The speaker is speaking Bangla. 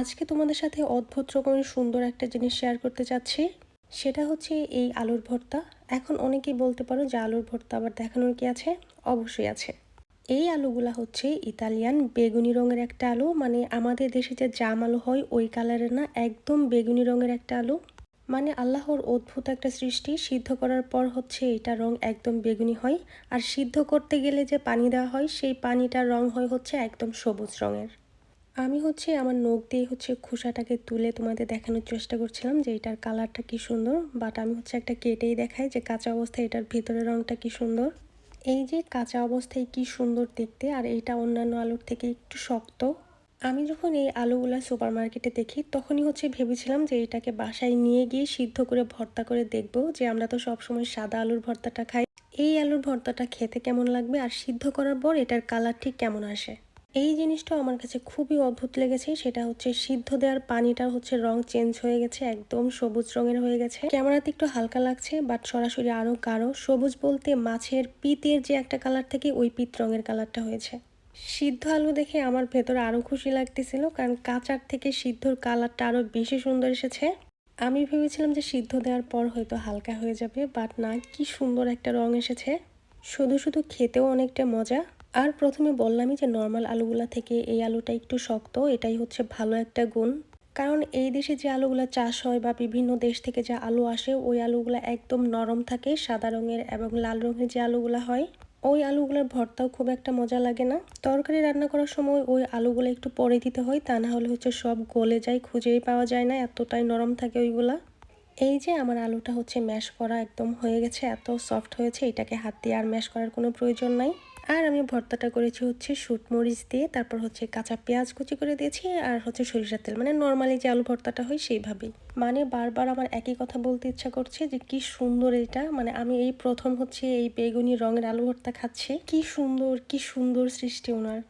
আজকে তোমাদের সাথে অদ্ভুত রকমের সুন্দর একটা জিনিস শেয়ার করতে চাচ্ছি। সেটা হচ্ছে এই আলুর ভর্তা। এখন অনেকেই বলতে পারো যে আলুর ভর্তা আবার দেখানোর কি আছে? অবশ্যই আছে। এই আলুগুলা হচ্ছে ইতালিয়ান বেগুনি রঙের একটা আলু। মানে আমাদের দেশে যে জাম আলু হয়, ওই কালারের না, একদম বেগুনি রঙের একটা আলু। মানে আল্লাহর অদ্ভুত একটা সৃষ্টি। সিদ্ধ করার পর হচ্ছে এটা রং একদম বেগুনি হয়। আর সিদ্ধ করতে গেলে যে পানি দেওয়া হয়, সেই পানিটার রং হয় হচ্ছে একদম সবুজ রঙের। আমি হচ্ছে আমার নখ দিয়ে হচ্ছে খোসাটাকে তুলে তোমাদের দেখানোর চেষ্টা করছিলাম যে এটার কালারটা কি সুন্দর বাট আমি হচ্ছে একটা কেটেই দেখাই যে কাঁচা অবস্থায় এটার ভিতরের রংটা কি সুন্দর। এই যে কাঁচা অবস্থায় কি সুন্দর দেখতে আর এইটা অন্যান্য আলুর থেকে একটু শক্ত। আমি যখন এই আলুগুলা সুপার মার্কেটে দেখি, তখনই হচ্ছে ভেবেছিলাম যে এটাকে বাসায় নিয়ে গিয়ে সিদ্ধ করে ভর্তা করে দেখব যে আমরা তো সবসময় সাদা আলুর ভর্তাটা খাই। এই আলুর ভর্তাটা খেতে কেমন লাগবে আর সিদ্ধ করার পর এটার কালার ঠিক কেমন আসে? এই জিনিসটা আমার কাছে খুবই অদ্ভুত লেগেছে। সেটা হচ্ছে সিদ্ধ দেওয়ার পানিটা হচ্ছে রং চেঞ্জ হয়ে গেছে, একদম সবুজ রঙের হয়ে গেছে। ক্যামেরাতে একটু হালকা লাগছে বাট সরাসরি আরও গাঢ়। সবুজ বলতে মাছের পিতের যে একটা কালার থেকে ওই পিত রঙের কালারটা হয়েছে। সিদ্ধ আলু দেখে আমার ভেতরে আরও খুশি লাগতেছিল, কারণ কাঁচার থেকে সিদ্ধর কালারটা আরও বেশি সুন্দর এসেছে। আমি ভেবেছিলাম যে সিদ্ধ দেওয়ার পর হয়তো হালকা হয়ে যাবে বাট না, কি সুন্দর একটা রং এসেছে। শুধু শুধু খেতেও অনেকটা মজা। আর প্রথমে বললামই যে নর্মাল আলুগুলা থেকে এই আলুটা একটু শক্ত, এটাই হচ্ছে ভালো একটা গুণ। কারণ এই দেশে যে আলুগুলো চাষ হয় বা বিভিন্ন দেশ থেকে যে আলু আসে, ওই আলুগুলো একদম নরম থাকে, সাদা রঙের এবং লাল রঙের যে আলুগুলো হয়, ওই আলুগুলোর ভর্তাও খুব একটা মজা লাগে না। তরকারি রান্না করার সময় ওই আলুগুলো একটু পরে দিতে হয়, তা না হলে হচ্ছে সব গলে যায়, খুঁজেই পাওয়া যায় না, এতটাই নরম থাকে ওইগুলা। এই যে আমার আলুটা হচ্ছে ম্যাশ করা একদম হয়ে গেছে, এত সফট হয়েছে, এটাকে হাত দিয়ে আর ম্যাশ করার কোনো প্রয়োজন নাই। আর আমি ভর্তাটা করেছি হচ্ছে শুট মরিচ দিয়ে, তারপর হচ্ছে কাঁচা পেঁয়াজ কুচি করে দিয়েছি, আর হচ্ছে সরিষার তেল। মানে নর্মালি যে আলু ভর্তাটা হয় সেইভাবেই। মানে বারবার আমার একই কথা বলতে ইচ্ছা করছে যে কি সুন্দর এটা। মানে আমি এই প্রথম হচ্ছে এই বেগুনি রঙের আলু ভর্তা খাচ্ছি। কি সুন্দর কি সুন্দর সৃষ্টি ওনার।